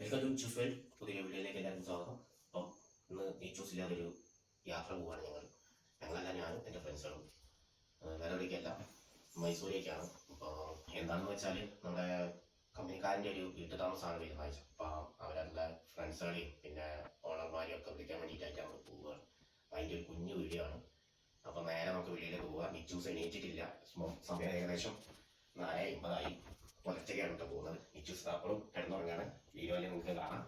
Welcome to choose world പുതിയ വീഡിയോയിലേക്ക് എല്ലാവർക്കും സ്വാഗതം. അപ്പം ഇന്ന് ഈ ചൂസില്ലാതെ ഒരു യാത്ര പോവാണ് ഞങ്ങൾ. ഞങ്ങളല്ല ഞാനും എന്റെ ഫ്രണ്ട്സുകളും വേറെ എവിടേക്കല്ല. മൈസൂരേക്കാണ്. അപ്പോൾ എന്താണെന്ന് വെച്ചാൽ നമ്മുടെ കമ്പനിക്കാരന്റെ ഒരു വീട്ടു താമസമാണ് തീരുമാനിച്ചത് അപ്പോൾ അവരുടെ ഫ്രണ്ട്സുകളെയും പിന്നെ ഓണർമാരെയും ഒക്കെ വിളിക്കാൻ വേണ്ടിയിട്ടായിട്ട് നമ്മൾ പോവുകയാണ് അതിന്റെ ഒരു കുഞ്ഞു വീഡിയോ ആണ്. അപ്പോൾ നേരെ നമുക്ക് വീഡിയോയിലേക്ക് പോകാം നിച്ചൂസ് എണീറ്റിട്ടില്ല. സമയം- സമയം ഏകദേശം നാല് അമ്പതായി പുലർച്ചയ്ക്കാണ് കേട്ടോ പോകുന്നത്. നിച്ചൂസ് അപ്പോഴും കിടന്നുറങ്ങാണ്. വീഡിയോയിൽ നിങ്ങൾക്ക് കാണാം.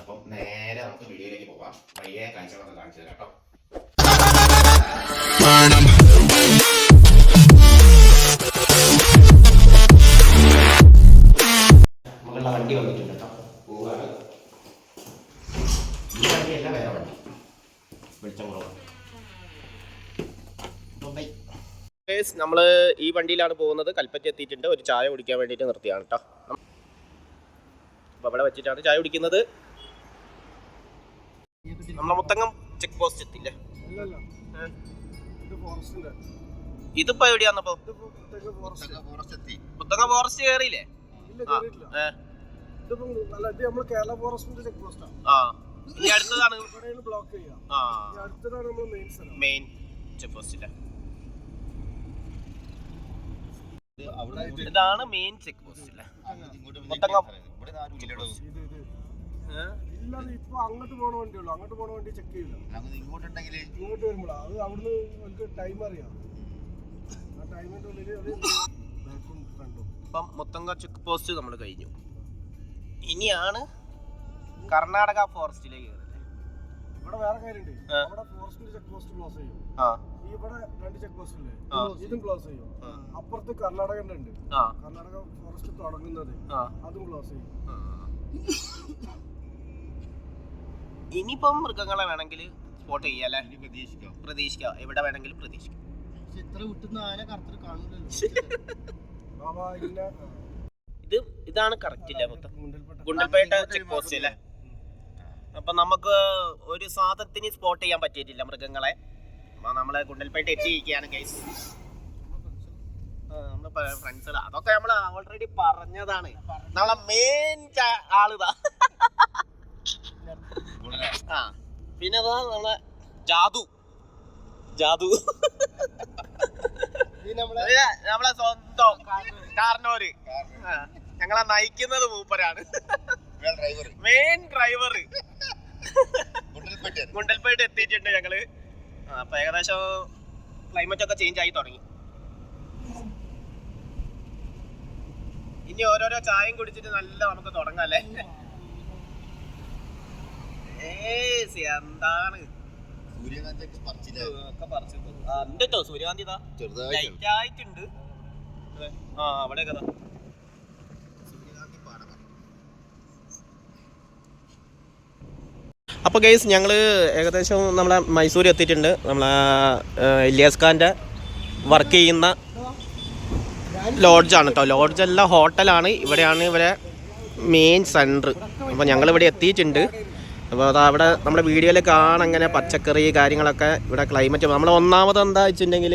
അപ്പം നേരെ നമുക്ക് വീഡിയോയിലേക്ക് പോവാം വയ്യ കാഴ്ചകളൊക്കെ കാണിച്ചു തരാം കേട്ടോ. വണ്ടി വന്നിട്ടുണ്ട് കേട്ടോ. പോവാണ്. ഈ വണ്ടിയല്ല വേറെ വണ്ടി. വെളിച്ചം കുറവാണ് അപ്പം ബൈ നമ്മൾ ഈ വണ്ടിയിലാണ് പോകുന്നത്. കൽപ്പറ്റ എത്തിയിട്ടുണ്ട്. ഒരു ചായ കുടിക്കാൻ വേണ്ടിയിട്ട് നിർത്തിയാണ് കേട്ടോ അപ്പോൾ അവിടെ വെച്ചിട്ടാണ് ചായ കുടിക്കുന്നത്. നമ്മളെ മുത്തങ്ങം ചെക്ക് പോസ്റ്റ് എത്തില്ലേ അല്ലല്ല ഇത് ഫോറസ്റ്റിന്റെ ഇതിപ്പോ എവിടെയാന്നപ്പോ? മുത്തങ്ങ ഫോറസ്റ്റ് കയറിയില്ലേ ഇല്ല കേരള ഫോറസ്റ്റിന്റെ ചെക്ക് പോസ്റ്റാ ആ. ഇനി അടുത്തതാണ് ബ്ലോക്ക് ചെയ്യാം. ആ. ഈ അടുത്തതാണ് നമ്മൾ മെയിൻ സ്ഥലം. മെയിൻ ചെക്ക് ഇതാണ് മെയിൻ ചെക്ക് പോസ്റ്റ് അല്ലേ ഇപ്പൊ അങ്ങോട്ട് പോണ വണ്ടിയുള്ളൂ. അങ്ങോട്ട് പോണ വണ്ടി ചെക്ക് ചെയ്യില്ല. ഇങ്ങോട്ടുണ്ടെങ്കിൽ ഇങ്ങോട്ട് വരുമ്പോഴാ അത് അവിടുന്ന് നമുക്ക് ടൈം അറിയാം. ആ ടൈമിന്റെ ഉള്ളിൽ അത് ബാക്കും ഫ്രണ്ടും ഇപ്പം മുത്തങ്ങ ചെക്ക് പോസ്റ്റ് നമ്മൾ കഴിഞ്ഞു. ഇനിയാണ് കർണാടക ഫോറസ്റ്റിലേക്ക് കയറുന്നത്. ഇവിടെ വേറെ കാര്യമുണ്ട്. ഇവിടെ അവിടെ ഫോറസ്റ്റിന്റെ ചെക്ക് പോസ്റ്റ് ക്ലോസ് ചെയ്യും. ആ. ഇവിടെ രണ്ട് ചെക്ക് പോസ്റ്റ് ഇല്ലേ? ഇതും ക്ലോസ് ചെയ്യും. അപ്പുറത്ത് കർണാടക ഉണ്ട് കർണാടക ഫോറസ്റ്റ് തുടങ്ങുന്നത്. അതും ക്ലോസ് ചെയ്യും. ഇനിയിപ്പം മൃഗങ്ങളെ വേണമെങ്കിൽ സ്പോട്ട് ചെയ്യാല്ലേ പ്രതീക്ഷിക്കാം. പ്രതീക്ഷിക്കാം. എവിടെ വേണമെങ്കിലും പ്രതീക്ഷിക്കാം. ഇത്ര വിട്ടുന്ന ആന കറുത്തിട്ട് കാണൂലല്ലോ. ഇത് ഇതാണ് കറക്റ്റ് ഇല്ല മൊത്തം? ഗുണ്ടൽപേട്ട. ചെക്ക് പോസ്റ്റ് അല്ലേ അപ്പൊ നമുക്ക് ഒരു സാധനത്തിന് സ്പോട്ട് ചെയ്യാൻ പറ്റിയിട്ടില്ല മൃഗങ്ങളെ. നമ്മളെ നമ്മൾ ഗുണ്ടൽപേട്ട എത്തിയിരിക്കുകയാണ് ഗൈസ് നമ്മളെ ഫ്രണ്ട്സുകൾ അതൊക്കെ നമ്മൾ ഓൾറെഡി പറഞ്ഞതാണ്. നമ്മളെ മെയിൻ ആളിതാ. ആ പിന്നെ അതാ നമ്മളെ ജാദു. ജാദു. നമ്മളെ സ്വന്തം കാരണവര്. ആ, ഞങ്ങളെ നയിക്കുന്നത് മൂപ്പരാണ്. മെയിൻ ഡ്രൈവർ ഗുണ്ടൽപേട്ട് എത്തിയിട്ടുണ്ട് ഞങ്ങൾ. അപ്പൊ ഏകദേശം ക്ലൈമറ്റ് ഒക്കെ ചേഞ്ച് ആയി തുടങ്ങി. ഇനി ഓരോരോ ചായയും കുടിച്ചിട്ട് നല്ല നമുക്ക് തുടങ്ങാം അല്ലേ എന്താണ്? സൂര്യകാന്തിയൊക്കെ പറിച്ചില്ല? ഒക്കെ പറിച്ചു. ആ, ഉണ്ട് സൂര്യകാന്തി ആയിട്ടുണ്ട് ആ അവിടെ കഥ അപ്പോൾ ഗൈസ് ഞങ്ങൾ ഏകദേശം നമ്മളെ മൈസൂർ എത്തിയിട്ടുണ്ട്. നമ്മളെ ഇലിയാസ് ഖാന്റെ വർക്ക് ചെയ്യുന്ന ലോഡ്ജാണ് കേട്ടോ ലോഡ്ജല്ല ഹോട്ടലാണ്. ഇവിടെയാണ് ഇവരെ മെയിൻ സെന്റർ അപ്പോൾ ഞങ്ങളിവിടെ എത്തിയിട്ടുണ്ട്. അപ്പോൾ അത് അവിടെ നമ്മുടെ വീഡിയോയിൽ കാണാൻ അങ്ങനെ പച്ചക്കറി കാര്യങ്ങളൊക്കെ ഇവിടെ ക്ലൈമറ്റ് നമ്മൾ ഒന്നാമത് എന്താ വെച്ചിട്ടുണ്ടെങ്കിൽ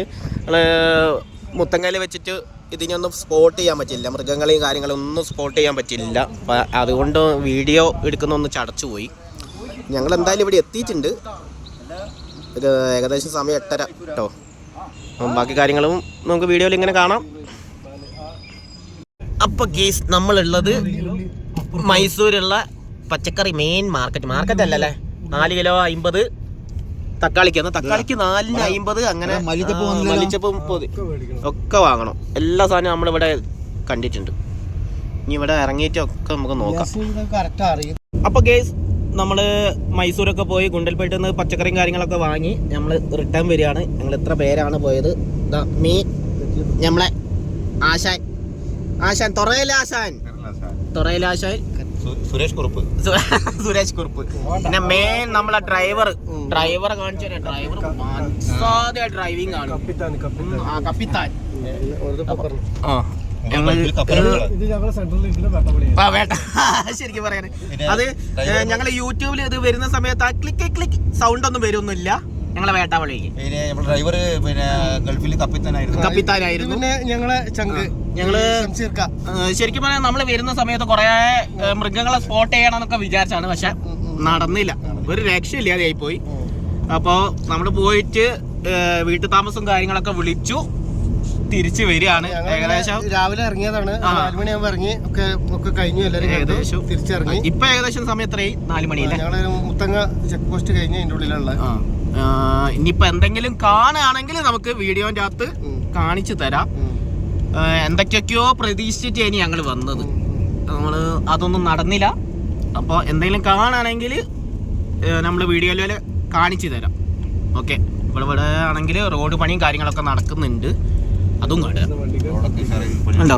മുത്തങ്ങയിൽ വെച്ചിട്ട് ഇതിനൊന്നും സ്പോട്ട് ചെയ്യാൻ പറ്റില്ല. മൃഗങ്ങളെയും കാര്യങ്ങളും ഒന്നും സ്പോട്ട് ചെയ്യാൻ പറ്റില്ല. അപ്പോൾ അതുകൊണ്ട് വീഡിയോ എടുക്കുന്ന ഒന്ന് ചടച്ചു പോയി. ഞങ്ങൾ എന്തായാലും ഇവിടെ എത്തിയിട്ടുണ്ട്. ഏകദേശം സമയം എട്ടര കേട്ടോ ബാക്കി കാര്യങ്ങളും നമുക്ക് വീഡിയോയിൽ ഇങ്ങനെ കാണാം. അപ്പൊ ഗേസ് നമ്മളുള്ളത് മൈസൂരുള്ള പച്ചക്കറി മെയിൻ മാർക്കറ്റ് മാർക്കറ്റ് അല്ലല്ലേ? നാല് കിലോ അമ്പത് തക്കാളിക്ക് എന്നാൽ തക്കാളിക്ക് നാലിന് അമ്പത് അങ്ങനെ മല്ലിച്ചപ്പ്. മുപ്പത്. ഒക്കെ വാങ്ങണം. എല്ലാ സാധനവും നമ്മളിവിടെ കണ്ടിട്ടുണ്ട്. ഇനി ഇവിടെ ഇറങ്ങിയിട്ട് ഒക്കെ നമുക്ക് നോക്കാം. അപ്പൊ ഗേസ് നമ്മൾ മൈസൂരൊക്കെ പോയി ഗുണ്ടൽപേട്ടിൽ നിന്ന് പച്ചക്കറിയും കാര്യങ്ങളൊക്കെ വാങ്ങി നമ്മൾ റിട്ടേൺ വരികയാണ്. ഞങ്ങൾ എത്ര പേരാണ് പോയത്? മീ നമ്മളെ ആശാൻ. ആശാൻ തൊറയില ആശാൻ? തൊറയില ആശാൻ. സുരേഷ് കുറുപ്പ്. സുരേഷ് കുറുപ്പ്. പിന്നെ മെയിൻ നമ്മളെ ഡ്രൈവർ ഡ്രൈവറെ കാണിച്ചു തരാം. ഡ്രൈവർ അസാധ്യ ഡ്രൈവിംഗ് ആണ്. കപ്പിത്താൻ കപ്പിത്താൻ. ആ ശരിക്കും പറയാന് അത് ഞങ്ങൾ യൂട്യൂബിൽ ഇത് വരുന്ന സമയത്ത് ആ ക്ലിക്ക് ക്ലിക്ക് സൗണ്ട് ഒന്നും വരുന്നില്ല. ഞങ്ങളെ വേട്ടാവളിക്ക് പിന്നെ നമ്മുടെ ഡ്രൈവർ പിന്നെ ഗൾഫിൽ കപ്പിത്താനായിരുന്നു. കപ്പിത്താനായിരുന്നു. പിന്നെ ഞങ്ങളെ ചങ്ക് ഞങ്ങൾ ശരിക്കും പറഞ്ഞാൽ നമ്മൾ വരുന്ന സമയത്ത് കുറെ മൃഗങ്ങളെ സ്പോട്ട് ചെയ്യണം എന്നൊക്കെ വിചാരിച്ചാണ്. പക്ഷെ നടന്നില്ല. ഒരു രക്ഷയില്ലാതെയായി പോയി. അപ്പോൾ നമ്മൾ പോയിട്ട് വീട്ടു താമസം കാര്യങ്ങളൊക്കെ വിളിച്ചു. തിരിച്ചു വരികയാണ് ഏകദേശം. രാവിലെ ഇറങ്ങിയതാണ്. നാല് മണിയാകുമ്പോ ഇറങ്ങി. ഒക്കെ ഒക്കെ കഴിഞ്ഞു എല്ലാവരും. ഏകദേശം. തിരിച്ചിറങ്ങി. ഇപ്പൊ ഏകദേശം സമയം എത്രയായി? നാല് മണി ഞങ്ങൾ മുത്തങ്ങ ചെക്ക് പോസ്റ്റ് കഴിഞ്ഞ് അതിന്റെ ഉള്ളിലുള്ള ഇനിയിപ്പോ എന്തെങ്കിലും കാണുകയാണെങ്കിൽ നമുക്ക് വീഡിയോന്റെ അകത്ത് കാണിച്ചു തരാം. എന്തൊക്കെയൊക്കെയോ പ്രതീക്ഷിച്ചിട്ട് ഇനി ഞങ്ങൾ വന്നത്. നമ്മൾ അതൊന്നും നടന്നില്ല. അപ്പോൾ എന്തെങ്കിലും കാണുകയാണെങ്കിൽ നമ്മൾ വീഡിയോയിൽ കാണിച്ചു തരാം. ഓക്കെ. ഇവിടെ ഇവിടെ ആണെങ്കിൽ റോഡ് പണിയും കാര്യങ്ങളൊക്കെ നടക്കുന്നുണ്ട്. അതും കാണുക. ഉണ്ടോ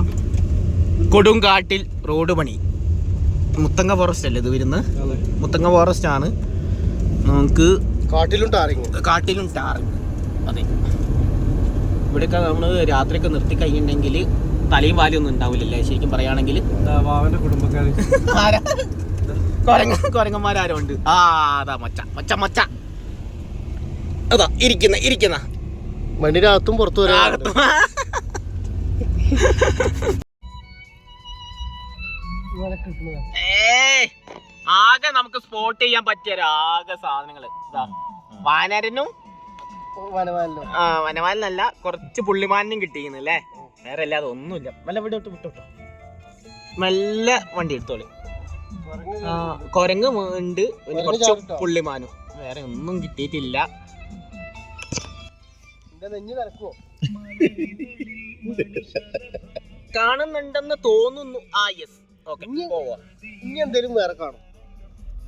കൊടുങ്കാട്ടിൽ റോഡ് പണി. മുത്തങ്ങ ഫോറസ്റ്റ് അല്ലേ ഇത് വരുന്നത്? മുത്തങ്ങ ഫോറസ്റ്റ് ആണ്. നമുക്ക് കാട്ടിലും ടാറിങ്. കാട്ടിലും ടാറിങ്. അതെ. ഇവിടെയൊക്കെ നമ്മൾ രാത്രിയൊക്കെ നിർത്തി കഴിഞ്ഞിട്ടുണ്ടെങ്കിൽ തലയും വാലും ഒന്നും ഉണ്ടാവില്ലല്ലേ? ശരിക്കും പറയുകയാണെങ്കിൽ. കൊരങ്ങന്മാരാരോ ഉണ്ട് ആ അതാ മച്ച മച്ച മച്ച. അതാ ഇരിക്കുന്ന ഇരിക്കുന്ന. അകത്തും പുറത്തു വരാം ഏയ് ആകെ നമുക്ക് സ്പോട്ട് ചെയ്യാൻ പറ്റിയ ആകെ സാധനങ്ങൾ. വാനരനും ആ വനവാലിനല്ല കുറച്ച് പുള്ളിമാനും കിട്ടിയിരുന്നല്ലേ വേറെ അല്ലാതെ ഒന്നുമില്ല. മെല്ലെ വിടോട്ട് വിട്ട്? വിട്ടോട്ടോ മെല്ലെ വണ്ടി എടുത്തോളി. കൊരങ്ങ് ഉണ്ട്. പിന്നെ കുറച്ച്? പുള്ളിമാനും. വേറെ ഒന്നും കിട്ടിയിട്ടില്ല. കാണുന്നുണ്ടെന്ന് തോന്നുന്നു. ആ യെസ് ഓക്കെ ഇനി എന്തേലും വേറെ കാണും.